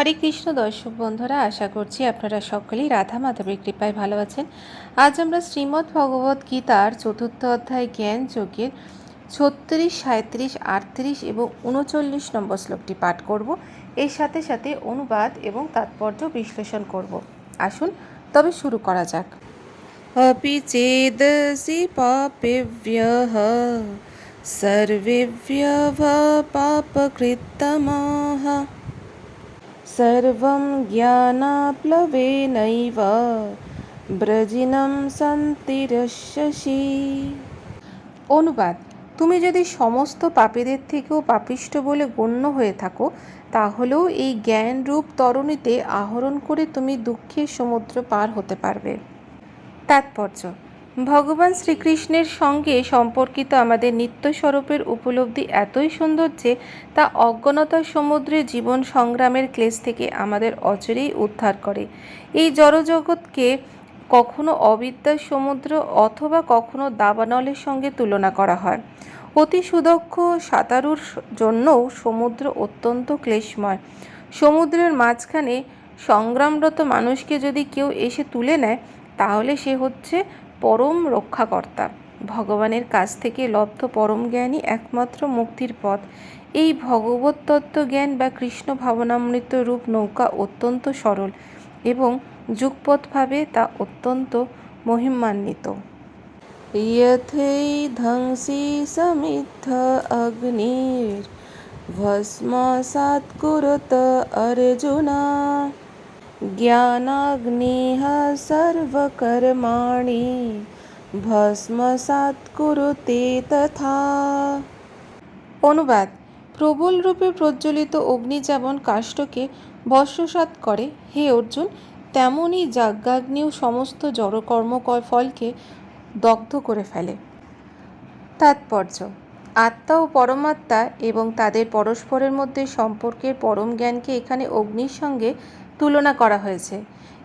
হরে কৃষ্ণ দর্শক বন্ধুরা, আশা করছি আপনারা সকলেই রাধা মাধবের কৃপায় ভালো আছেন। আজ আমরা শ্রীমদ্ ভগবত গীতার চতুর্থ অধ্যায় জ্ঞান যোগের ছত্রিশ সাঁত্রিশ আটত্রিশ এবং উনচল্লিশ নম্বর শ্লোকটি পাঠ করব। এর সাথে সাথে অনুবাদ এবং তাৎপর্য বিশ্লেষণ করব। আসুন, তবে শুরু করা যাক। অপি চেদসি পাপিভ্যহ সর্বেভ্যভ পাপকৃত্তমাহ। सर्वं ज्ञानाप्लवेनैव ব্রজিনম সন্তিরস্যসি অনুবাদ তুমি যদি সমস্ত পাপীদের থেকেও পাপিষ্ট বলে গণ্য হয়ে থাকো তাহলেও এই জ্ঞানরূপ তরণীতে আহরণ করে তুমি দুঃখের সমুদ্র পার হতে পারবে তাৎপর্য ভগবান শ্রীকৃষ্ণের সঙ্গে সম্পর্কিত আমাদের নিত্যস্বরূপের উপলব্ধি এতই সুন্দর যে তা অজ্ঞানতার সমুদ্রে জীবন সংগ্রামের ক্লেশ থেকে আমাদের অচরেই উদ্ধার করে। এই জড়জগৎকে কখনো অবিদ্যার সমুদ্র অথবা কখনো দাবানলের সঙ্গে তুলনা করা হয়। অতি সুদক্ষ সাঁতারুর জন্যও সমুদ্র অত্যন্ত ক্লেশময়। সমুদ্রের মাঝখানে সংগ্রামরত মানুষকে যদি কেউ এসে তুলে নেয়, তাহলে সে হচ্ছে পরম রক্ষাকর্তা। ভগবানের কাছ থেকে লব্ধ পরম জ্ঞানই একমাত্র মুক্তির পথ। এই ভগবত তত্ত্ব জ্ঞান বা কৃষ্ণ ভাবনামৃত রূপ নৌকা অত্যন্ত সরল এবং যুগপথভাবে তা অত্যন্ত মহিমান্বিত। ইয়থৈধংসি সমিদ্ধ অগ্নির ভস্ম সাৎকুরত অর্জুনা। জ্ঞানাগ্নিহ সর্বকর্মাণি ভস্মসাৎ কুরুতে তথা অনুবাদ প্রবল রূপে প্রজ্বলিত অগ্নি যেমন কাষ্ঠকে ভস্মসাৎ করে, হে অর্জুন তেমনই যাজ্ঞাগ্নিও সমস্ত জড়কর্ম ফলকে দগ্ধ করে ফেলে। তাৎপর্য। আত্মা ও পরমাত্মা এবং তাদের পরস্পরের মধ্যে সম্পর্কের পরম জ্ঞানকে এখানে অগ্নির সঙ্গে তুলনা করা হয়েছে।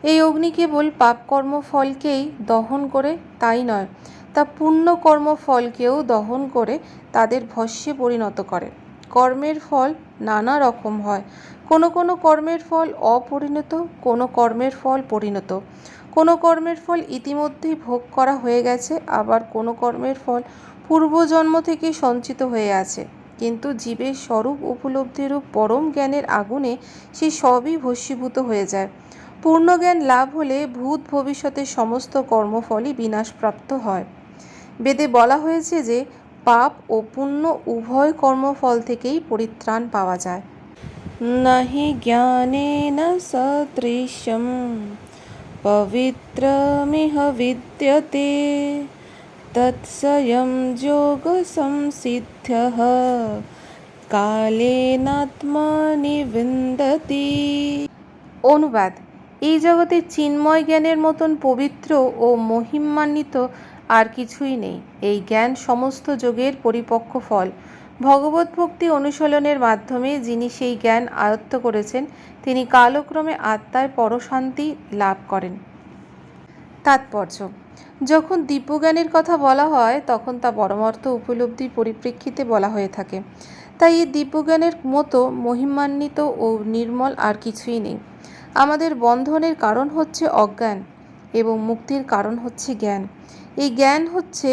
এই অগ্নি কেবল পাপকর্ম ফলকেই দহন করে, তাই নয়। তা পুণ্য কর্মফলকেও দহন করে, তাদের ভস্যে পরিণত করে। কর্মের ফল নানা রকম হয়। কোনো কোনো কর্মের ফল অপরিণত, কোনো কর্মের ফল পরিণত। কোনো কর্মের ফল ইতিমধ্যেই ভোগ করা হয়ে গেছে, আবার কোনো কর্মের ফল পূর্বজন্ম থেকে সঞ্চিত হয়ে আছে। কিন্তু জীবের স্বরূপ উপলব্ধিরূপ পরম জ্ঞানের আগুনে সে সবই ভস্মীভূত হয়ে যায়। পূর্ণ জ্ঞান লাভ হলে ভূত ভবিষ্যতের সমস্ত কর্মফলই বিনাশপ্রাপ্ত হয়। বেদে বলা হয়েছে যে, পাপ ও পুণ্য উভয় কর্মফল থেকেই পরিত্রাণ পাওয়া যায়। নাহি জ্ঞানেন সদৃশ্যম, পবিত্রমিহ বিদ্যতে। তৎস্বয়ং যোগসংসিদ্ধः কালেনাত্মনি বিন্দতি অনুবাদ। এই জগতে চিন্ময় জ্ঞানের মতন পবিত্র ও মহিমান্বিত আর কিছুই নেই। এই জ্ঞান সমস্ত যোগের পরিপক্ক ফল। ভগবত ভক্তি অনুশীলনের মাধ্যমে যিনি সেই জ্ঞান আয়ত্ত করেছেন, তিনি কালক্রমে আত্মায় পরশান্তি লাভ করেন। তাৎপর্য। যখন দিব্যজ্ঞানের কথা বলা হয়, তখন তা পরমার্থ উপলব্ধির পরিপ্রেক্ষিতে বলা হয়ে থাকে। তাই এই দিব্যজ্ঞানের মতো মহিমান্বিত ও নির্মল আর কিছুই নেই। আমাদের বন্ধনের কারণ হচ্ছে অজ্ঞান এবং মুক্তির কারণ হচ্ছে জ্ঞান। এই জ্ঞান হচ্ছে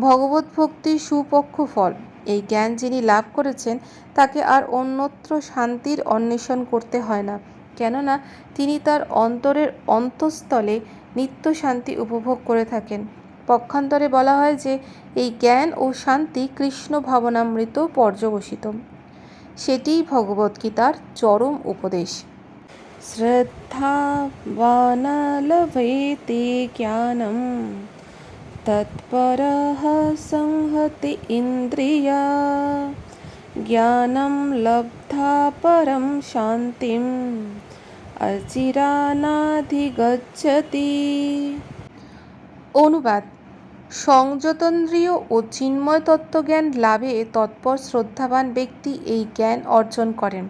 ভগবত ভক্তির সুপক্ষ ফল। এই জ্ঞান যিনি লাভ করেছেন, তাকে আর অন্যত্র শান্তির অন্বেষণ করতে হয় না। কেননা, তিনি তার অন্তরের অন্তঃস্থলে নিত্য শান্তি উপভোগ করে থাকেন। পক্ষান্তরে বলা হয় যে, এই জ্ঞান ও শান্তি কৃষ্ণ ভাবনামৃত পর্যবসিত। সেটিই ভগবদ্গীতার চরম উপদেশ। শ্রদ্ধাবানলভেতে জ্ঞানম, তৎপরः সংহতি ইন্দ্রিয়া। জ্ঞানম লব্ধা পরম শান্তিম। অচিরানাধিগচ্ছতি। অনুবাদ সংযতন্দ্রিয় ও চিন্ময় তত্ত্বজ্ঞান লাভে তৎপর শ্রদ্ধাবান ব্যক্তি এই জ্ঞান অর্জন করেন।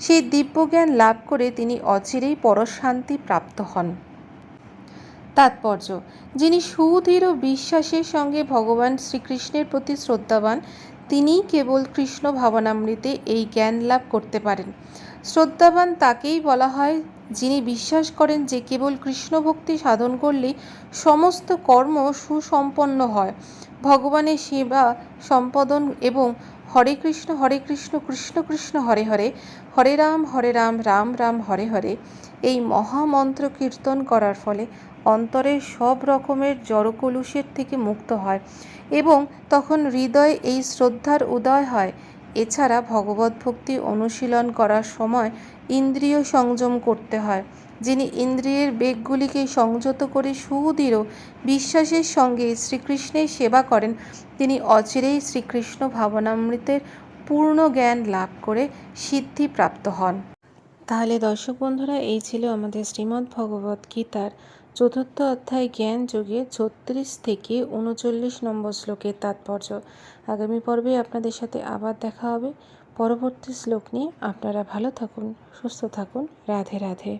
সেই দিব্যজ্ঞান লাভ করে তিনি অচিরেই পরশান্তি প্রাপ্ত হন। তাৎপর্য। যিনি সুদৃঢ় বিশ্বাসের সঙ্গে ভগবান শ্রীকৃষ্ণের প্রতি শ্রদ্ধাবান, তিনিই কেবল কৃষ্ণ ভাবনামৃতে এই জ্ঞান লাভ করতে পারেন। শ্রদ্ধাবান তাকেই বলা হয় যিনি বিশ্বাস করেন যে কেবল কৃষ্ণ ভক্তি সাধন করলেই সমস্ত কর্ম সুসম্পন্ন হয়। ভগবানের সেবা, সম্পাদন এবং হরে কৃষ্ণ হরে কৃষ্ণ কৃষ্ণ কৃষ্ণ, হরে হরে হরে রাম হরে রাম রাম রাম, হরে হরে, এই মহামন্ত্র কীর্তন করার ফলে অন্তরের সব রকমের জড়কলুষের থেকে মুক্ত হয় এবং তখন হৃদয়ে এই শ্রদ্ধার উদয় হয় এছাড়া ভগবত ভক্তি অনুশীলন করার সময় ইন্দ্রিয় সংযম করতে হয়। যিনি ইন্দ্রিয়ের বেগগুলিকে সংযত করে সুদৃঢ় বিশ্বাসের সঙ্গে শ্রীকৃষ্ণের সেবা করেন, তিনি অচিরেই শ্রীকৃষ্ণ ভাবনামৃতের পূর্ণ জ্ঞান লাভ করে সিদ্ধি প্রাপ্ত হন। তাহলে দর্শক বন্ধুরা, এই ছিল আমাদের শ্রীমদ্ ভগবত গীতার চতুর্থ অধ্যায় জ্ঞান যোগে ছত্রিশ থেকে উনচল্লিশ নম্বর শ্লোকের তাৎপর্য। আগামী পর্বে আপনাদের সাথে আবার দেখা হবে। পরবর্তী শ্লোক নিয়ে আপনারা ভালো থাকুন, সুস্থ থাকুন। রাধে রাধে।